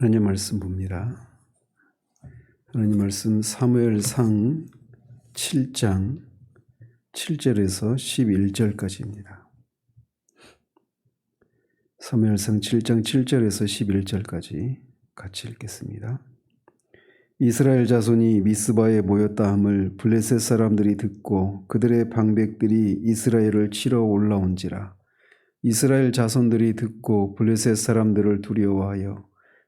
하나님 말씀 봅니다. 하나님 말씀 사무엘상 7장 7절에서 11절까지입니다. 사무엘상 7장 7절에서 11절까지 같이 읽겠습니다. 이스라엘 자손이 미스바에 모였다 함을 블레셋 사람들이 듣고 그들의 방백들이 이스라엘을 치러 올라온지라 이스라엘 자손들이 듣고 블레셋 사람들을 두려워하여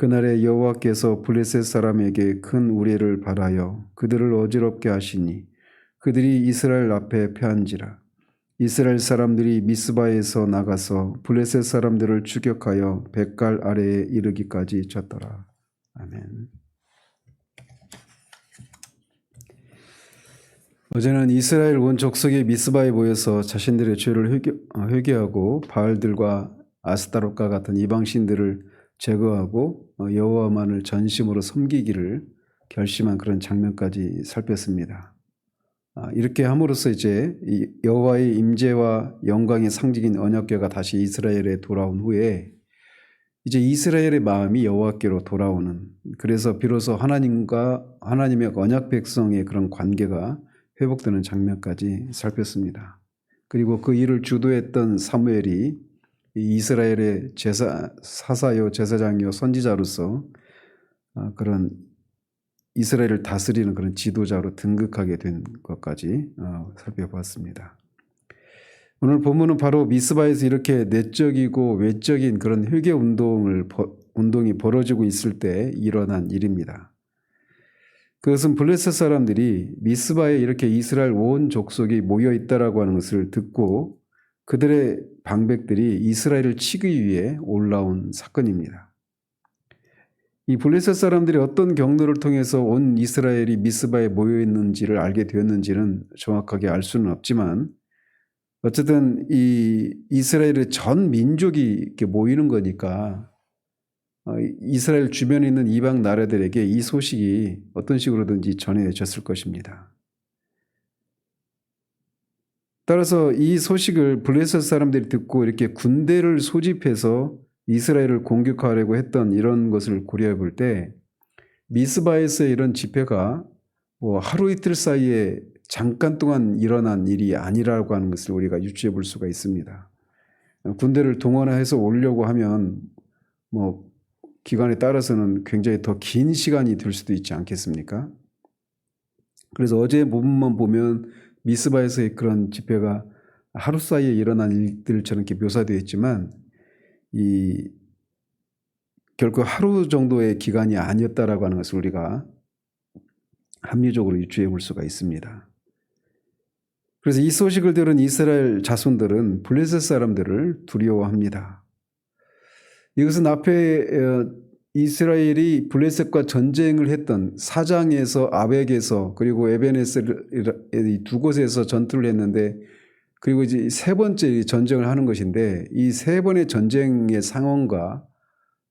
그날에 여호와께서 블레셋 사람에게 큰 우레를 발하여 그들을 어지럽게 하시니 그들이 이스라엘 앞에 패한지라 이스라엘 사람들이 미스바에서 나가서 블레셋 사람들을 추격하여 백갈 아래에 이르기까지 쳤더라. 아멘. 어제는 이스라엘 온 족속이 미스바에 모여서 자신들의 죄를 회개, 어, 회개하고 바알들과 아스타롯과 같은 이방신들을 제거하고 어, 여호와만을 전심으로 섬기기를 결심한 그런 장면까지 살폈습니다. 아, 이렇게 함으로써 이제 여호와의 임재와 영광의 상징인 언약궤가 다시 이스라엘에 돌아온 후에 이제 이스라엘의 마음이 여호와께로 돌아오는 그래서 비로소 하나님과 하나님의 언약 백성의 그런 관계가 회복되는 장면까지 살폈습니다. 그리고 그 일을 주도했던 사무엘이 이스라엘의 제사 사사요 제사장요 선지자로서 아, 그런 이스라엘을 다스리는 그런 지도자로 등극하게 된 것까지 어, 살펴봤습니다. 오늘 본문은 바로 미스바에서 이렇게 내적이고 외적인 그런 회개 운동을 운동이 벌어지고 있을 때 일어난 일입니다. 그것은 블레셋 사람들이 미스바에 이렇게 이스라엘 온 족속이 모여 있다라고 하는 것을 듣고 그들의 방백들이 이스라엘을 치기 위해 올라온 사건입니다. 이 블레셋 사람들이 어떤 경로를 통해서 온 이스라엘이 미스바에 모여 있는지를 알게 되었는지는 정확하게 알 수는 없지만 어쨌든 이 이스라엘의 전 민족이 이렇게 모이는 거니까 어, 이스라엘 주변에 있는 이방 나라들에게 이 소식이 어떤 식으로든지 전해졌을 것입니다. 따라서 이 소식을 블레셋 사람들이 듣고 이렇게 군대를 소집해서 이스라엘을 공격하려고 했던 이런 것을 고려해 볼 때 미스바에서의 이런 집회가 뭐 하루 이틀 사이에 잠깐 동안 일어난 일이 아니라고 하는 것을 우리가 유추해 볼 수가 있습니다. 군대를 동원해서 오려고 하면 뭐 기간에 따라서는 굉장히 더 긴 시간이 들 수도 있지 않겠습니까? 그래서 어제 부분만 보면 미스바에서의 그런 집회가 하루 사이에 일어난 일들처럼 이렇게 묘사되어 있지만 이 결코 하루 정도의 기간이 아니었다라고 하는 것을 우리가 합리적으로 유추해 볼 수가 있습니다. 그래서 이 소식을 들은 이스라엘 자손들은 블레셋 사람들을 두려워합니다. 이것은 앞에 어, 이스라엘이 블레셋과 전쟁을 했던 사장에서 아벡에서 그리고 에베네스 두 곳에서 전투를 했는데 그리고 이제 세 번째 전쟁을 하는 것인데 이 세 번의 전쟁의 상황과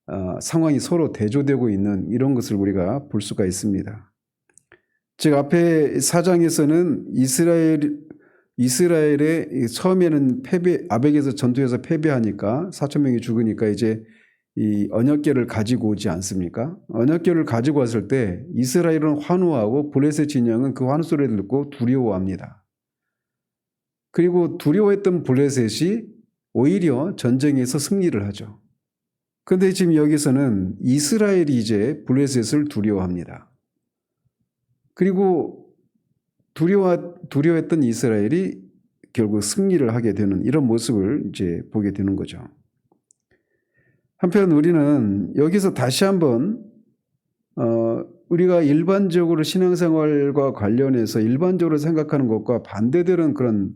어, 상황이 서로 대조되고 있는 이런 것을 우리가 볼 수가 있습니다. 즉 앞에 사장에서는 이스라엘 이스라엘의 처음에는 패배 아벡에서 전투에서 패배하니까 4천 명이 죽으니까 이제 이 언약궤를 가지고 오지 않습니까? 언약궤를 가지고 왔을 때 이스라엘은 환호하고 블레셋 진영은 그 환호 소리를 듣고 두려워합니다. 그리고 두려워했던 블레셋이 오히려 전쟁에서 승리를 하죠. 그런데 지금 여기서는 이스라엘이 이제 블레셋을 두려워합니다. 그리고 두려워, 두려워했던 이스라엘이 결국 승리를 하게 되는 이런 모습을 이제 보게 되는 거죠. 한편 우리는 여기서 다시 한번 어, 우리가 일반적으로 신앙생활과 관련해서 일반적으로 생각하는 것과 반대되는 그런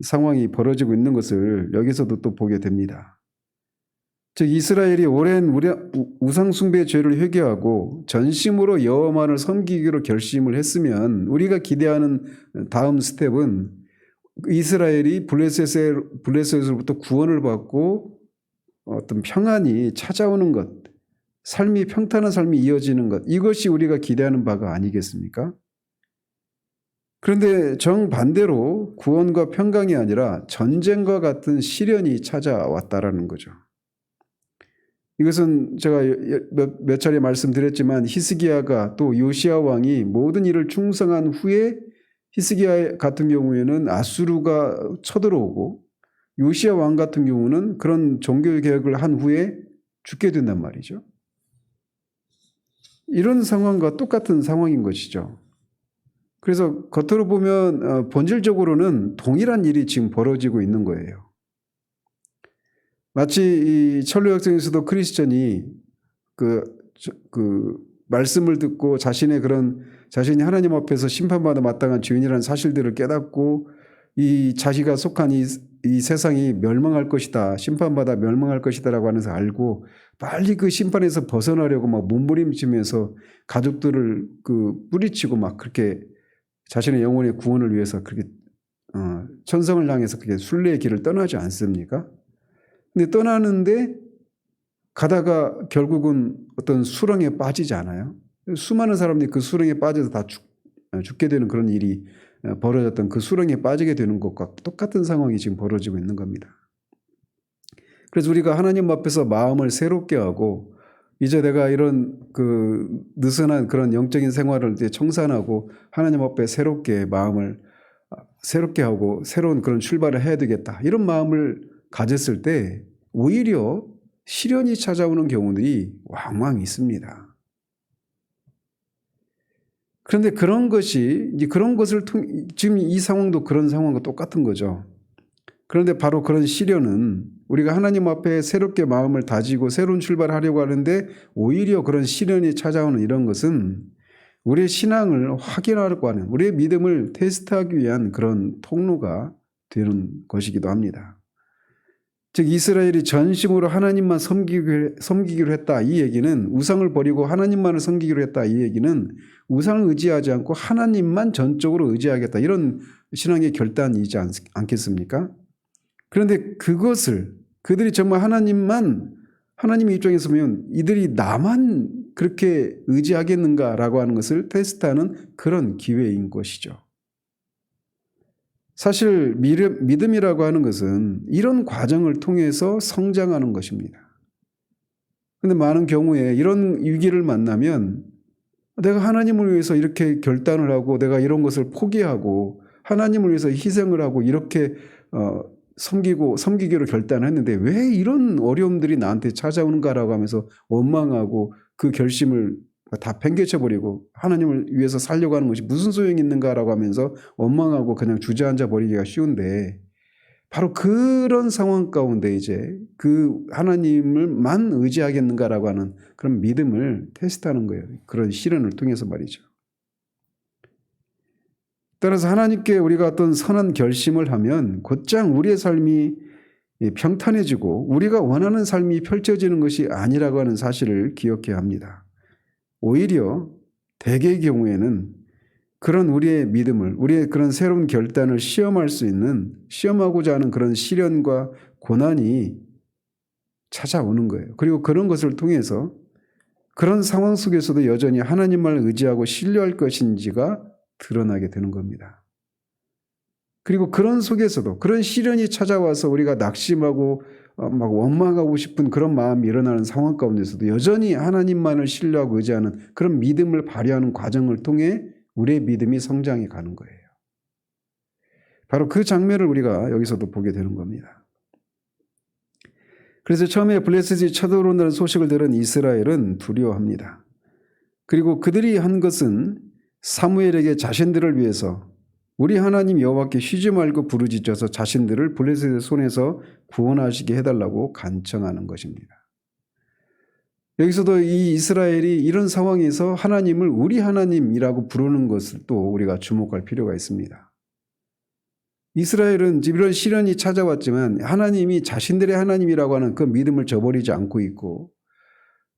상황이 벌어지고 있는 것을 여기서도 또 보게 됩니다. 즉 이스라엘이 오랜 우리- 우상 숭배 죄를 회개하고 전심으로 여호와만을 섬기기로 결심을 했으면 우리가 기대하는 다음 스텝은 이스라엘이 블레셋으로부터 구원을 받고 어떤 평안이 찾아오는 것, 삶이 평탄한 삶이 이어지는 것 이것이 우리가 기대하는 바가 아니겠습니까? 그런데 정반대로 구원과 평강이 아니라 전쟁과 같은 시련이 찾아왔다라는 거죠. 이것은 제가 몇, 몇 차례 말씀드렸지만 히스기야가 또 요시아 왕이 모든 일을 충성한 후에 히스기야 같은 경우에는 아수르가 쳐들어오고 요시아 왕 같은 경우는 그런 종교 개혁을 한 후에 죽게 된단 말이죠. 이런 상황과 똑같은 상황인 것이죠. 그래서 겉으로 보면 어, 본질적으로는 동일한 일이 지금 벌어지고 있는 거예요. 마치 이 천로 역정에서도 크리스천이 그, 저- 그 말씀을 듣고 자신의 그런 자신이 하나님 앞에서 심판받아 마땅한 죄인이라는 사실들을 깨닫고 이 자기가 속한 이, 이 세상이 멸망할 것이다. 심판받아 멸망할 것이다라고 하면서 알고 빨리 그 심판에서 벗어나려고 막 몸부림치면서 가족들을 그 뿌리치고 막 그렇게 자신의 영혼의 구원을 위해서 그렇게 어, 천성을 향해서 그렇게 순례의 길을 떠나지 않습니까? 근데 떠나는데 가다가 결국은 어떤 수렁에 빠지지 않아요? 수많은 사람들이 그 수렁에 빠져서 다 죽, 어, 죽게 되는 그런 일이 어, 벌어졌던 그 수렁에 빠지게 되는 것과 똑같은 상황이 지금 벌어지고 있는 겁니다. 그래서 우리가 하나님 앞에서 마음을 새롭게 하고 이제 내가 이런 그 느슨한 그런 영적인 생활을 이제 청산하고 하나님 앞에 새롭게 마음을 아, 새롭게 하고 새로운 그런 출발을 해야 되겠다. 이런 마음을 가졌을 때 오히려 시련이 찾아오는 경우들이 왕왕 있습니다. 그런데 그런 것이 이제 그런 것을 통 지금 이 상황도 그런 상황과 똑같은 거죠. 그런데 바로 그런 시련은 우리가 하나님 앞에 새롭게 마음을 다지고 새로운 출발을 하려고 하는데 오히려 그런 시련이 찾아오는 이런 것은 우리의 신앙을 확인하려고 하는 우리의 믿음을 테스트하기 위한 그런 통로가 되는 것이기도 합니다. 즉 이스라엘이 전심으로 하나님만 섬기기로, 했다 이 얘기는 우상을 버리고 하나님만을 섬기기로 했다 이 얘기는 우상을 의지하지 않고 하나님만 전적으로 의지하겠다 이런 신앙의 결단이지 않, 않겠습니까? 그런데 그것을 그들이 정말 하나님만 하나님 입장에서 보면 이들이 나만 그렇게 의지하겠는가라고 하는 것을 테스트하는 그런 기회인 것이죠. 사실 믿음이라고 하는 것은 이런 과정을 통해서 성장하는 것입니다. 근데 많은 경우에 이런 위기를 만나면 내가 하나님을 위해서 이렇게 결단을 하고 내가 이런 것을 포기하고 하나님을 위해서 희생을 하고 이렇게 어, 섬기고 섬기기로 결단했는데 왜 이런 어려움들이 나한테 찾아오는가라고 하면서 원망하고 그 결심을 다 팽개쳐 버리고 하나님을 위해서 살려고 하는 것이 무슨 소용이 있는가라고 하면서 원망하고 그냥 주저앉아 버리기가 쉬운데 바로 그런 상황 가운데 이제 그 하나님을만 의지하겠는가라고 하는 그런 믿음을 테스트하는 거예요. 그런 시련을 통해서 말이죠. 따라서 하나님께 우리가 어떤 선한 결심을 하면 곧장 우리의 삶이 평탄해지고 우리가 원하는 삶이 펼쳐지는 것이 아니라고 하는 사실을 기억해야 합니다. 오히려 대개의 경우에는 그런 우리의 믿음을, 우리의 그런 새로운 결단을 시험할 수 있는, 시험하고자 하는 그런 시련과 고난이 찾아오는 거예요. 그리고 그런 것을 통해서 그런 상황 속에서도 여전히 하나님을 의지하고 신뢰할 것인지가 드러나게 되는 겁니다. 그리고 그런 속에서도 그런 시련이 찾아와서 우리가 낙심하고 어, 막 원망하고 싶은 그런 마음이 일어나는 상황 가운데서도 여전히 하나님만을 신뢰하고 의지하는 그런 믿음을 발휘하는 과정을 통해 우리의 믿음이 성장해 가는 거예요. 바로 그 장면을 우리가 여기서도 보게 되는 겁니다. 그래서 처음에 블레셋이 쳐들어온다는 소식을 들은 이스라엘은 두려워합니다. 그리고 그들이 한 것은 사무엘에게 자신들을 위해서 우리 하나님 여호와께 쉬지 말고 부르짖어서 자신들을 블레셋의 손에서 구원하시게 해달라고 간청하는 것입니다. 여기서도 이 이스라엘이 이런 상황에서 하나님을 우리 하나님이라고 부르는 것을 또 우리가 주목할 필요가 있습니다. 이스라엘은 이런 시련이 찾아왔지만 하나님이 자신들의 하나님이라고 하는 그 믿음을 저버리지 않고 있고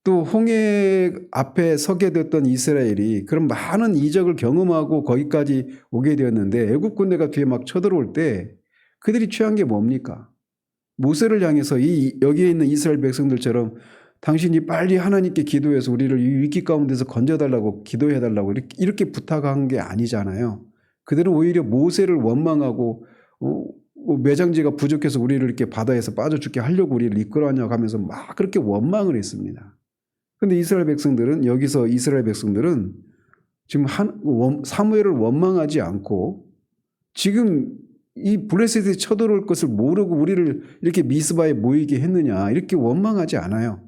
또 홍해 앞에 서게 됐던 이스라엘이 그런 많은 이적을 경험하고 거기까지 오게 되었는데 애국 군대가 뒤에 막 쳐들어올 때 그들이 취한 게 뭡니까? 모세를 향해서 이 여기에 있는 이스라엘 백성들처럼 당신이 빨리 하나님께 기도해서 우리를 이 위기 가운데서 건져달라고 기도해달라고 이렇게, 이렇게 부탁한 게 아니잖아요. 그들은 오히려 모세를 원망하고 어, 어, 매장지가 부족해서 우리를 이렇게 바다에서 빠져 죽게 하려고 우리를 이끌어왔냐고 하면서 막 그렇게 원망을 했습니다. 근데 이스라엘 백성들은 여기서 이스라엘 백성들은 지금 한 원, 사무엘을 원망하지 않고 지금 이 블레셋이 쳐들어올 것을 모르고 우리를 이렇게 미스바에 모이게 했느냐 이렇게 원망하지 않아요.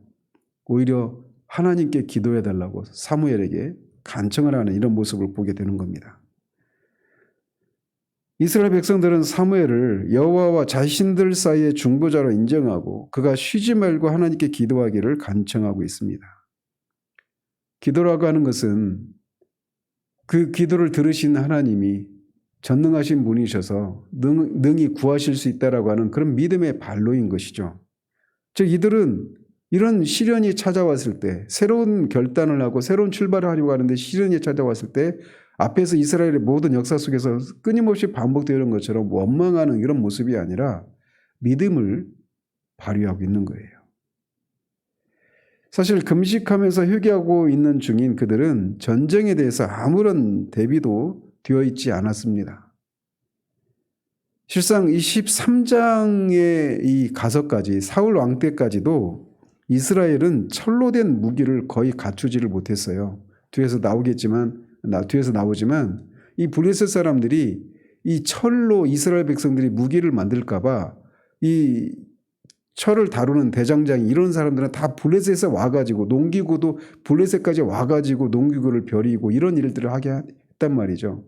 오히려 하나님께 기도해 달라고 사무엘에게 간청을 하는 이런 모습을 보게 되는 겁니다. 이스라엘 백성들은 사무엘을 여호와와 자신들 사이의 중보자로 인정하고 그가 쉬지 말고 하나님께 기도하기를 간청하고 있습니다. 기도라고 하는 것은 그 기도를 들으신 하나님이 전능하신 분이셔서 능, 능히 구하실 수 있다라고 하는 그런 믿음의 발로인 것이죠. 즉 이들은 이런 시련이 찾아왔을 때 새로운 결단을 하고 새로운 출발을 하려고 하는데 시련이 찾아왔을 때 앞에서 이스라엘의 모든 역사 속에서 끊임없이 반복되는 것처럼 원망하는 이런 모습이 아니라 믿음을 발휘하고 있는 거예요. 사실 금식하면서 회개하고 있는 중인 그들은 전쟁에 대해서 아무런 대비도 되어 있지 않았습니다. 실상 이 13장의 이 가서까지 사울 왕 때까지도 이스라엘은 철로 된 무기를 거의 갖추지를 못했어요. 뒤에서 나오겠지만 나 뒤에서 나오지만 이 블레셋 사람들이 이 철로 이스라엘 백성들이 무기를 만들까봐 이 철을 다루는 대장장이 이런 사람들은 다 블레셋에 와가지고 농기구도 블레셋까지 와가지고 농기구를 벼리고 이런 일들을 하게 했단 말이죠.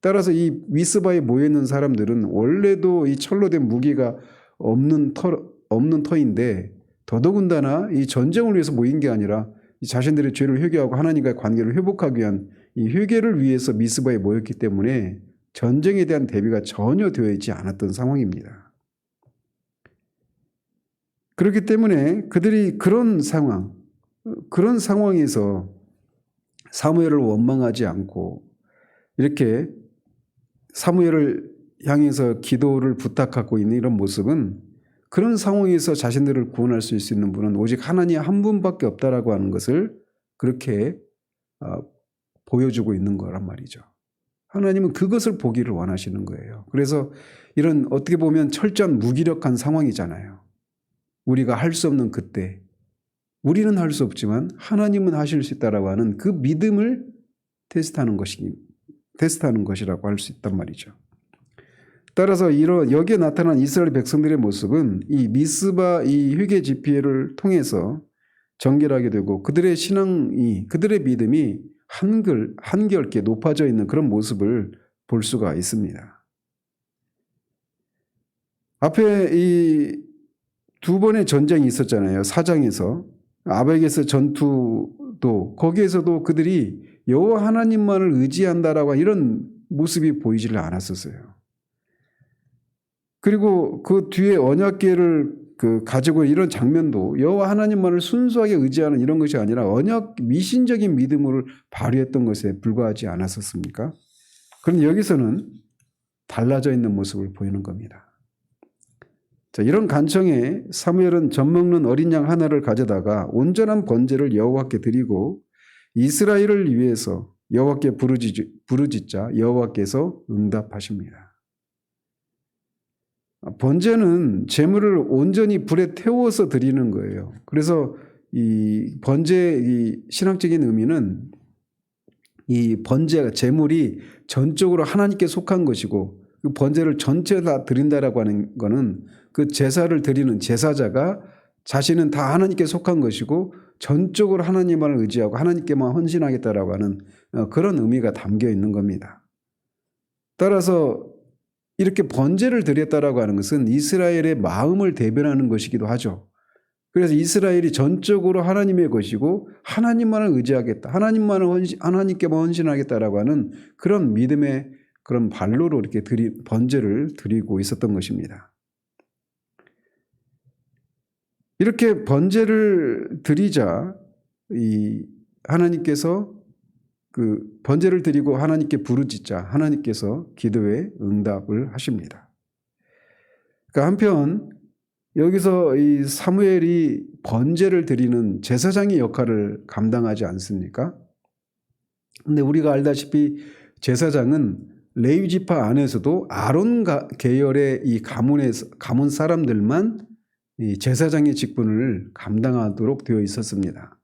따라서 이 위스바에 모여 있는 사람들은 원래도 이 철로 된 무기가 없는 터 없는 터인데 더더군다나 이 전쟁을 위해서 모인 게 아니라 자신들의 죄를 회개하고 하나님과의 관계를 회복하기 위한 이 회개를 위해서 미스바에 모였기 때문에 전쟁에 대한 대비가 전혀 되어 있지 않았던 상황입니다. 그렇기 때문에 그들이 그런 상황, 그런 상황에서 사무엘을 원망하지 않고 이렇게 사무엘을 향해서 기도를 부탁하고 있는 이런 모습은 그런 상황에서 자신들을 구원할 수 있는 분은 오직 하나님 한 분밖에 없다라고 하는 것을 그렇게 어, 보여주고 있는 거란 말이죠. 하나님은 그것을 보기를 원하시는 거예요. 그래서 이런 어떻게 보면 철저한 무기력한 상황이잖아요. 우리가 할 수 없는 그때 우리는 할 수 없지만 하나님은 하실 수 있다라고 하는 그 믿음을 테스트하는 것이 테스트하는 것이라고 할 수 있단 말이죠. 따라서 이런 여기에 나타난 이스라엘 백성들의 모습은 이 미스바 이 회개 집회를 통해서 정결하게 되고 그들의 신앙이 그들의 믿음이 한글 한결께 높아져 있는 그런 모습을 볼 수가 있습니다. 앞에 이 두 번의 전쟁이 있었잖아요. 사장에서 아벡에서 전투도 거기에서도 그들이 여호와 하나님만을 의지한다라고 이런 모습이 보이지를 않았었어요. 그리고 그 뒤에 언약계를 그 가지고 이런 장면도 여호와 하나님만을 순수하게 의지하는 이런 것이 아니라 언약 미신적인 믿음을 발휘했던 것에 불과하지 않았었습니까? 그런데 여기서는 달라져 있는 모습을 보이는 겁니다. 자, 이런 간청에 사무엘은 젖 먹는 어린 양 하나를 가져다가 온전한 번제를 여호와께 드리고 이스라엘을 위해서 여호와께 부르짖, 부르짖자 여호와께서 응답하십니다. 번제는 재물을 온전히 불에 태워서 드리는 거예요. 그래서 이 번제 이 신학적인 의미는 이 번제 재물이 전적으로 하나님께 속한 것이고 그 번제를 전체 다 드린다라고 하는 거는 그 제사를 드리는 제사자가 자신은 다 하나님께 속한 것이고 전적으로 하나님만을 의지하고 하나님께만 헌신하겠다라고 하는 어, 그런 의미가 담겨 있는 겁니다. 따라서 이렇게 번제를 드렸다라고 하는 것은 이스라엘의 마음을 대변하는 것이기도 하죠. 그래서 이스라엘이 전적으로 하나님의 것이고 하나님만을 의지하겠다. 하나님만을 헌신, 하나님께만 헌신하겠다라고 하는 그런 믿음의 그런 발로로 이렇게 드리, 번제를 드리고 있었던 것입니다. 이렇게 번제를 드리자 이 하나님께서 그 번제를 드리고 하나님께 부르짖자 하나님께서 기도에 응답을 하십니다. 그러니까 한편 여기서 이 사무엘이 번제를 드리는 제사장의 역할을 감당하지 않습니까? 근데 우리가 알다시피 제사장은 레위 지파 안에서도 아론 계열의 이 가문의 가문 사람들만 이 제사장의 직분을 감당하도록 되어 있었습니다.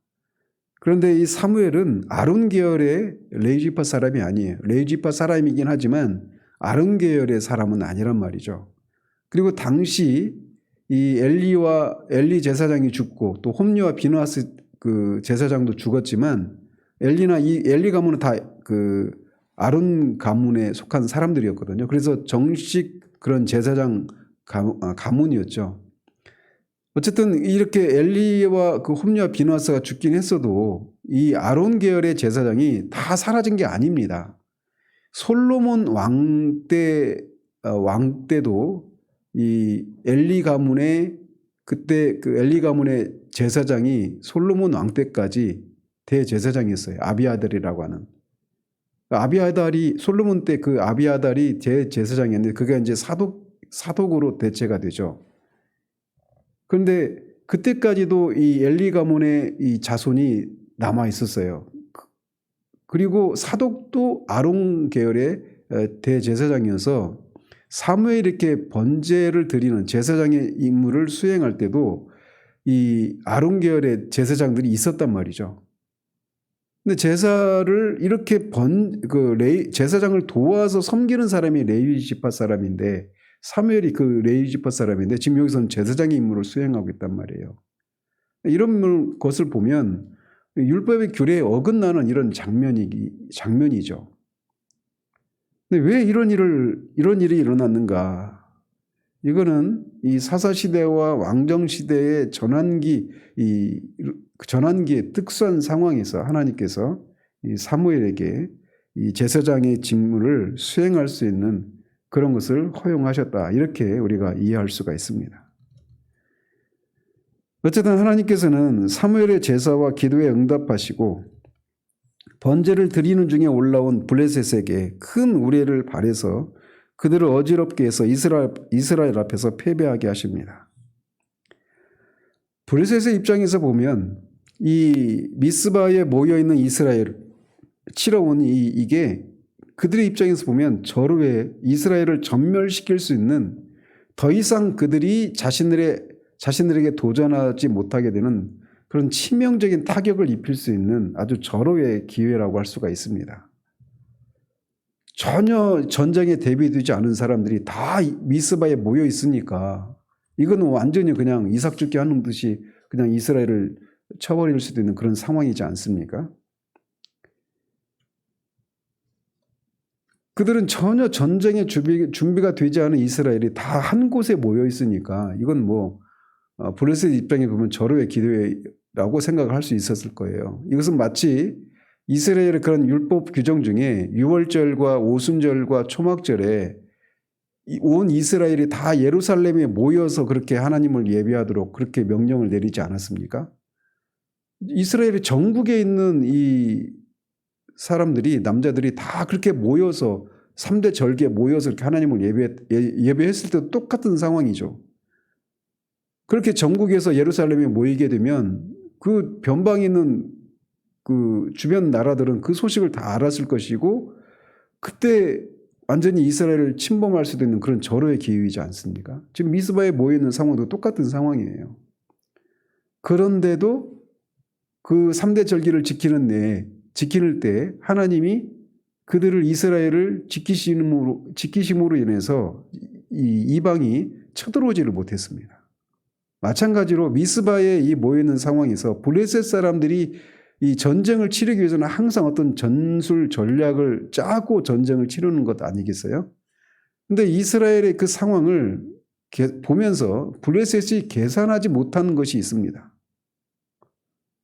그런데 이 사무엘은 아론 계열의 레위 지파 사람이 아니에요. 레위 지파 사람이긴 하지만 아론 계열의 사람은 아니란 말이죠. 그리고 당시 이 엘리와 엘리 제사장이 죽고 또 홈리와 비누아스 그 제사장도 죽었지만 엘리나 이 엘리 가문은 다 그 아론 가문에 속한 사람들이었거든요. 그래서 정식 그런 제사장 아, 가문이었죠. 어쨌든 이렇게 엘리와 그 홈리와 비누아스가 죽긴 했어도 이 아론 계열의 제사장이 다 사라진 게 아닙니다. 솔로몬 왕때 어, 왕 때도 이 엘리 가문의 그때 그 엘리 가문의 제사장이 솔로몬 왕 때까지 대제사장이었어요. 아비아들이라고 하는. 아비아달이 솔로몬 때 그 아비아달이 대제사장이었는데 그게 이제 사독 사독으로 대체가 되죠. 그런데 그때까지도 이 엘리 가문의 이 자손이 남아 있었어요. 그리고 사독도 아론 계열의 대제사장이어서 사무에 이렇게 번제를 드리는 제사장의 임무를 수행할 때도 이 아론 계열의 제사장들이 있었단 말이죠. 근데 제사를 이렇게 번, 그 레이, 제사장을 도와서 섬기는 사람이 레위 지파 사람인데 사무엘이 그 레위 지파 사람인데 지금 여기서는 제사장의 임무를 수행하고 있단 말이에요. 이런 것을 보면 율법의 규례에 어긋나는 이런 장면이 장면이죠. 왜 이런 일을 이런 일이 일어났는가? 이거는 이 사사 시대와 왕정 시대의 전환기 이 전환기의 특수한 상황에서 하나님께서 이 사무엘에게 이 제사장의 직무를 수행할 수 있는 그런 것을 허용하셨다. 이렇게 우리가 이해할 수가 있습니다. 어쨌든 하나님께서는 사무엘의 제사와 기도에 응답하시고 번제를 드리는 중에 올라온 블레셋에게 큰 우레를 발해서 그들을 어지럽게 해서 이스라엘, 이스라엘 앞에서 패배하게 하십니다. 블레셋의 입장에서 보면 이 미스바에 모여 있는 이스라엘 치러 온 이 이게 그들의 입장에서 보면 저루에 이스라엘을 전멸시킬 수 있는 더 이상 그들이 자신들의 자신들에게 도전하지 못하게 되는 그런 치명적인 타격을 입힐 수 있는 아주 절호의 기회라고 할 수가 있습니다. 전혀 전쟁에 대비되지 않은 사람들이 다 미스바에 모여 있으니까 이거는 완전히 그냥 이삭 죽게 하는 듯이 그냥 이스라엘을 쳐버릴 수도 있는 그런 상황이지 않습니까? 그들은 전혀 전쟁에 준비, 준비가 되지 않은 이스라엘이 다 한 곳에 모여 있으니까 이건 뭐 어, 블레셋 입장에 보면 절호의 기도라고 생각을 할 수 있었을 거예요. 이것은 마치 이스라엘의 그런 율법 규정 중에 유월절과 오순절과 초막절에 온 이스라엘이 다 예루살렘에 모여서 그렇게 하나님을 예배하도록 그렇게 명령을 내리지 않았습니까? 이스라엘의 전국에 있는 이 사람들이 남자들이 다 그렇게 모여서 3대 절기에 모여서 이렇게 하나님을 예배, 예배했을 때도 똑같은 상황이죠. 그렇게 전국에서 예루살렘에 모이게 되면 그 변방에 있는 그 주변 나라들은 그 소식을 다 알았을 것이고 그때 완전히 이스라엘을 침범할 수도 있는 그런 절호의 기회이지 않습니까? 지금 미스바에 모여 있는 상황도 똑같은 상황이에요. 그런데도 그 3대 절기를 지키는 내 지킬 때 하나님이 그들을 이스라엘을 지키심으로 지키심으로 인해서 이 이방이 쳐들어오지를 못했습니다. 마찬가지로 미스바에 이 모여 있는 상황에서 블레셋 사람들이 이 전쟁을 치르기 위해서는 항상 어떤 전술 전략을 짜고 전쟁을 치르는 것 아니겠어요? 근데 이스라엘의 그 상황을 보면서 블레셋이 계산하지 못하는 것이 있습니다.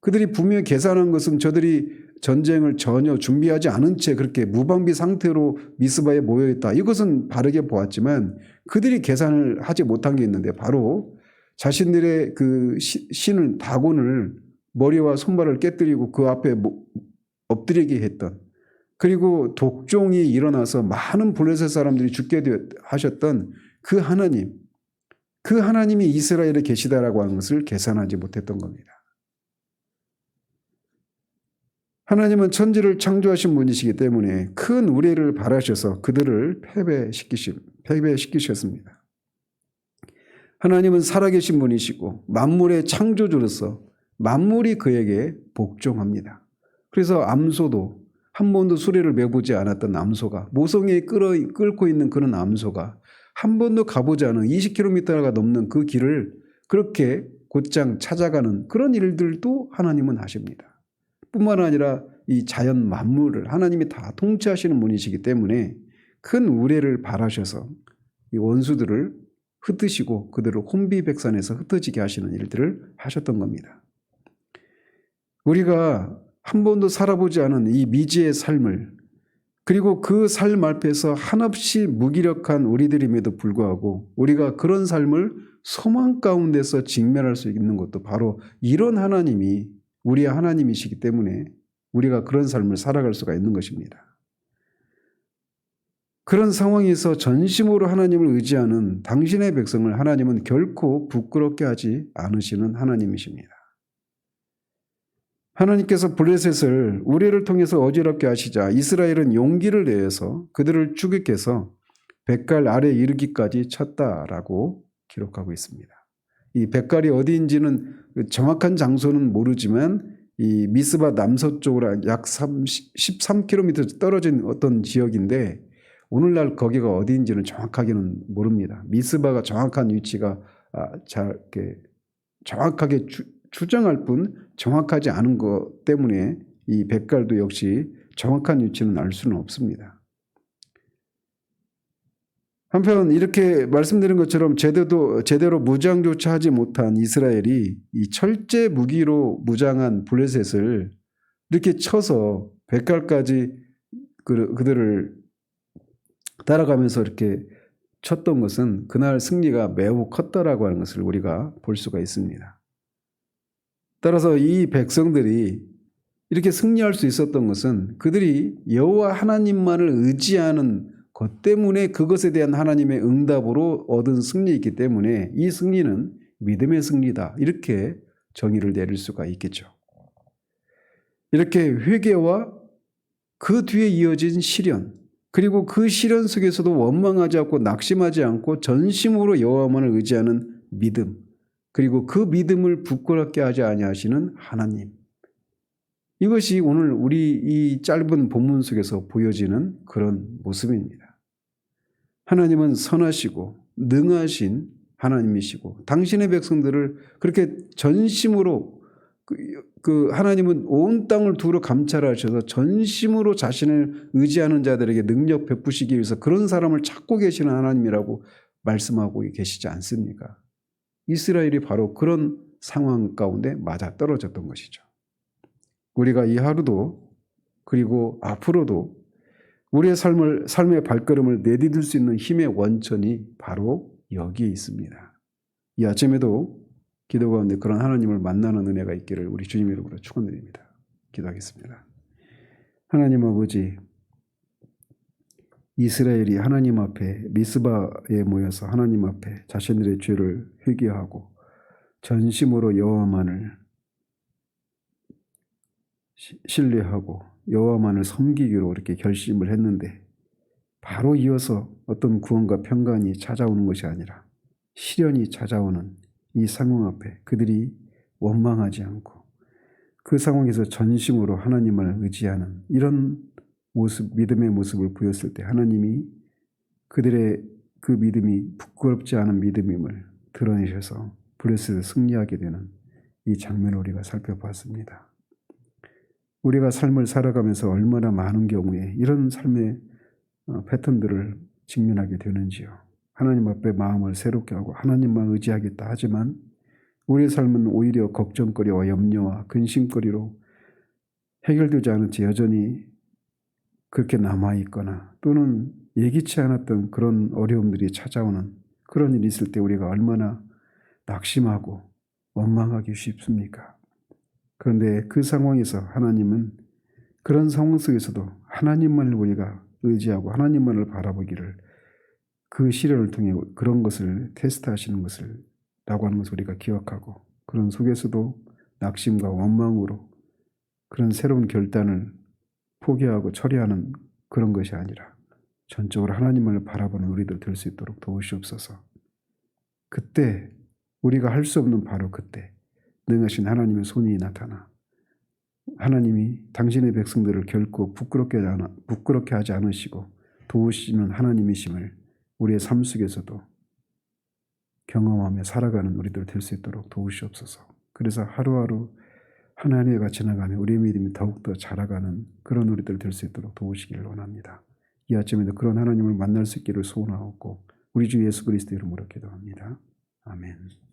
그들이 분명히 계산한 것은 저들이 전쟁을 전혀 준비하지 않은 채 그렇게 무방비 상태로 미스바에 모여 있다. 이것은 바르게 보았지만 그들이 계산을 하지 못한 게 있는데 바로 자신들의 그 시- 신을 다곤을 머리와 손발을 깨뜨리고 그 앞에 모- 엎드리게 했던 그리고 독종이 일어나서 많은 블레셋 사람들이 죽게 하셨던 그 하나님 그 하나님이 이스라엘에 계시다라고 하는 것을 계산하지 못했던 겁니다. 하나님은 천지를 창조하신 분이시기 때문에 큰 우레를 바라셔서 그들을 패배시키시, 패배시키셨습니다. 하나님은 살아계신 분이시고 만물의 창조주로서 만물이 그에게 복종합니다. 그래서 암소도 한 번도 수레를 매보지 않았던 암소가 모성에 끌어, 끌고 있는 그런 암소가 한 번도 가보지 않은 20km가 넘는 그 길을 그렇게 곧장 찾아가는 그런 일들도 하나님은 하십니다. 뿐만 아니라 이 자연 만물을 하나님이 다 통치하시는 분이시기 때문에 큰 우레를 바라셔서 이 원수들을 흩으시고 그들을 혼비백산에서 흩어지게 하시는 일들을 하셨던 겁니다. 우리가 한 번도 살아보지 않은 이 미지의 삶을 그리고 그 삶 앞에서 한없이 무기력한 우리들임에도 불구하고 우리가 그런 삶을 소망 가운데서 직면할 수 있는 것도 바로 이런 하나님이 우리의 하나님이시기 때문에 우리가 그런 삶을 살아갈 수가 있는 것입니다. 그런 상황에서 전심으로 하나님을 의지하는 당신의 백성을 하나님은 결코 부끄럽게 하지 않으시는 하나님이십니다. 하나님께서 블레셋을 우리를 통해서 어지럽게 하시자 이스라엘은 용기를 내서 그들을 추격해서 백갈 아래 이르기까지 쳤다라고 기록하고 있습니다. 이 백갈이 어디인지는 정확한 장소는 모르지만 이 미스바 남서쪽으로 약 30, 13km 떨어진 어떤 지역인데 오늘날 거기가 어디인지는 정확하게는 모릅니다. 미스바가 정확한 위치가 아, 잘 이렇게 정확하게 추, 추정할 뿐 정확하지 않은 것 때문에 이 백갈도 역시 정확한 위치는 알 수는 없습니다. 한편 이렇게 말씀드린 것처럼 제대로 제대로 무장조차 하지 못한 이스라엘이 이 철제 무기로 무장한 블레셋을 이렇게 쳐서 백갈까지 그, 그들을 따라가면서 이렇게 쳤던 것은 그날 승리가 매우 컸다라고 하는 것을 우리가 볼 수가 있습니다. 따라서 이 백성들이 이렇게 승리할 수 있었던 것은 그들이 여호와 하나님만을 의지하는 것 때문에 그것에 대한 하나님의 응답으로 얻은 승리이기 때문에 이 승리는 믿음의 승리다. 이렇게 정의를 내릴 수가 있겠죠. 이렇게 회개와 그 뒤에 이어진 시련, 그리고 그 시련 속에서도 원망하지 않고 낙심하지 않고 전심으로 여호와만을 의지하는 믿음, 그리고 그 믿음을 부끄럽게 하지 아니하시는 하나님. 이것이 오늘 우리 이 짧은 본문 속에서 보여지는 그런 모습입니다. 하나님은 선하시고 능하신 하나님이시고 당신의 백성들을 그렇게 전심으로 그, 그 하나님은 온 땅을 두루 감찰하셔서 전심으로 자신을 의지하는 자들에게 능력 베푸시기 위해서 그런 사람을 찾고 계시는 하나님이라고 말씀하고 계시지 않습니까? 이스라엘이 바로 그런 상황 가운데 맞아 떨어졌던 것이죠. 우리가 이 하루도 그리고 앞으로도 우리의 삶을 삶의 발걸음을 내디딜 수 있는 힘의 원천이 바로 여기에 있습니다. 이 아침에도 기도 가운데 그런 하나님을 만나는 은혜가 있기를 우리 주님 이름으로 축원드립니다. 기도하겠습니다. 하나님 아버지 이스라엘이 하나님 앞에 미스바에 모여서 하나님 앞에 자신들의 죄를 회개하고 전심으로 여호와만을 신뢰하고 여호와만을 섬기기로 이렇게 결심을 했는데 바로 이어서 어떤 구원과 평강이 찾아오는 것이 아니라 시련이 찾아오는 이 상황 앞에 그들이 원망하지 않고 그 상황에서 전심으로 하나님을 의지하는 이런 모습, 믿음의 모습을 보였을 때 하나님이 그들의 그 믿음이 부끄럽지 않은 믿음임을 드러내셔서 블레스를 승리하게 되는 이 장면을 우리가 살펴봤습니다. 우리가 삶을 살아가면서 얼마나 많은 경우에 이런 삶의 어, 패턴들을 직면하게 되는지요. 하나님 앞에 마음을 새롭게 하고 하나님만 의지하겠다 하지만 우리의 삶은 오히려 걱정거리와 염려와 근심거리로 해결되지 않은 채 여전히 그렇게 남아있거나 또는 예기치 않았던 그런 어려움들이 찾아오는 그런 일이 있을 때 우리가 얼마나 낙심하고 원망하기 쉽습니까? 그런데 그 상황에서 하나님은 그런 상황 속에서도 하나님만을 우리가 의지하고 하나님만을 바라보기를 그 시련을 통해 그런 것을 테스트하시는 것을 라고 하는 것을 우리가 기억하고 그런 속에서도 낙심과 원망으로 그런 새로운 결단을 포기하고 처리하는 그런 것이 아니라 전적으로 하나님을 바라보는 우리들 될 수 있도록 도우시옵소서. 그때 우리가 할 수 없는 바로 그때 능하신 하나님의 손이 나타나 하나님이 당신의 백성들을 결코 부끄럽게 하지, 부끄럽게 하지 않으시고 도우시는 하나님이심을 우리의 삶 속에서도 경험하며 살아가는 우리들 될 수 있도록 도우시옵소서. 그래서 하루하루 하나님과 지나가며 우리의 믿음이 더욱더 자라가는 그런 우리들 될 수 있도록 도우시기를 원합니다. 이 아침에도 그런 하나님을 만날 수 있기를 소원하고 우리 주 예수 그리스도 이름으로 기도합니다. 아멘.